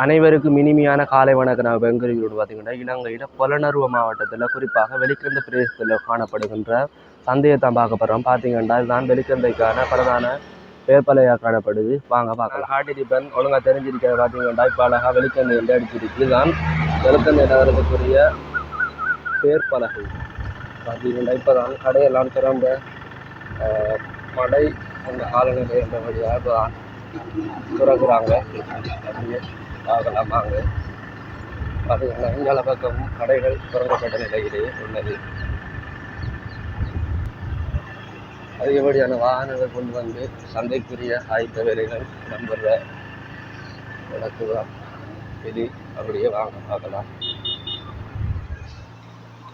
அனைவருக்கும் இனிமையான காலை வணக்கம். நான் வெங்கரியோடு பார்த்தீங்கன்னா இலங்கையில் புலனருவ மாவட்டத்தில் குறிப்பாக வெளிக்கிழந்த பிரதேசத்தில் காணப்படுகின்ற சந்தையை தான் பார்க்க போகிறோம் பார்த்தீங்கன்னா இதுதான் வெளிக்கந்தைக்கான பிரதான பேப்பலையாக காணப்படுது. வாங்க பார்க்கலாம். காட்டிருப்பேன் ஒழுங்காக தெரிஞ்சிருக்கிறது பார்த்தீங்கன்னா இப்போ அழகாக வெளிக்கந்தை என்று அடிச்சிருக்கு. இதுதான் வெளிக்கந்தை நகரத்துக்குரிய பேர்பலகை. பார்த்தீங்கன்னா இப்போ தான் கடையெல்லாம் திறந்த படை மழை அந்த காலநிலை என்ற வழியாக தான் திறக்கிறாங்க அப்படியே பார்க்கலாம் வாங்க அது இங்கால பக்கம் கடைகள் திறக்கப்பட்ட நிலையிலேயே உள்ளது. அதிகப்படியான வாகனங்கள் கொண்டு வந்து சந்தைக்குரிய ஆயுத வேலைகள் இடம்பெற நடக்குதான் இது அப்படியே வாங்க பார்க்கலாம்.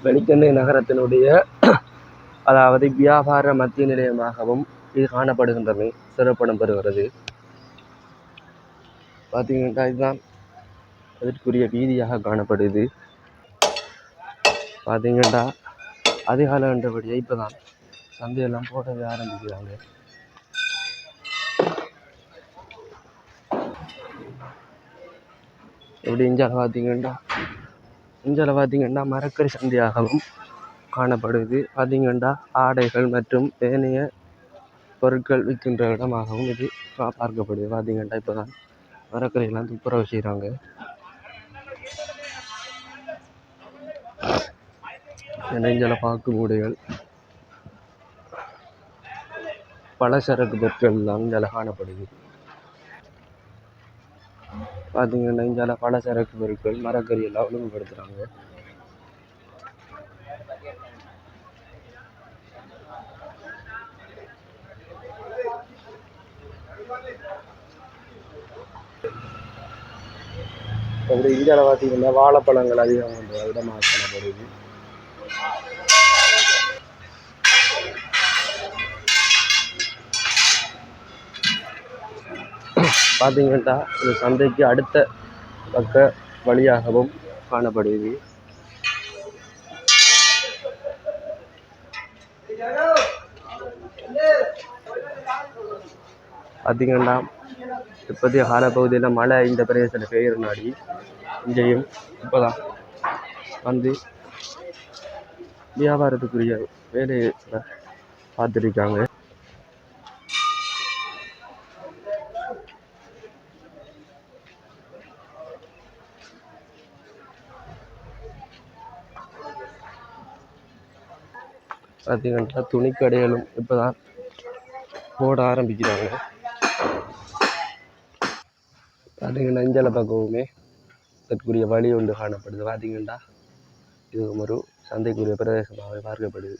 வெளிக்கண்ணை நகரத்தினுடைய அதாவது வியாபார மத்திய நிலையமாகவும் இது காணப்படுகின்றமை சிறப்பிடம் பெறுகிறது. பார்த்தீங்கன்னா இதுதான். அதற்குரிய வீதியாக காணப்படுது. பார்த்தீங்கன்னா அதிகாலன்றபடியே இப்போ தான் சந்தையெல்லாம் போடவே ஆரம்பிக்கிறாங்க. இப்படி இஞ்சால் பார்த்தீங்கன்னா இஞ்சால் பார்த்தீங்கன்னா மரக்கறி சந்தையாகவும் காணப்படுது. பார்த்தீங்கன்னா ஆடைகள் மற்றும் ஏனைய பொருட்கள் விற்கின்ற இடமாகவும் இது பார்க்கப்படுது. பார்த்தீங்கன்னா இப்போ தான் மரக்கறியெல்லாம் துப்புரவு செய்கிறாங்க நெஞ்சல பாக்கு மூடைகள் பலசரக்கு பொருட்கள் எல்லாம் இங்கே காணப்படுது பார்த்தீங்கன்னா இங்கே பலசரக்கு பொருட்கள் மரக்கறி எல்லாம் ஒழுங்குபடுத்துகிறாங்க அப்படி இந்தியாவில் பார்த்தீங்கன்னா வாழைப்பழங்கள் அதிகம் வந்து இடமாக காணப்படுது. பார்த்தீங்கன்னா இந்த சந்தைக்கு அடுத்த பக்க வழியாகவும் காணப்படுது. பார்த்தீங்கன்னா இப்போதைய காலப்பகுதியில் மழை இந்த பிரதேசத்தில் பெய்யறனாடி இங்கேயும் இப்போதான் வந்து வியாபாரத்துக்குரிய வேலையை பார்த்துருக்காங்க. பார்த்தீங்கன்னா துணிக்கடைகளும் இப்போ தான் போட ஆரம்பிக்கிறாங்க. பார்த்தீங்கன்னா இஞ்சல பக்கமுமே அதற்குரிய வழி ஒன்று காணப்படுது. பார்த்தீங்கன்னா இது ஒரு சந்தைக்குரிய பிரதேசமாகவே பார்க்கப்படுது.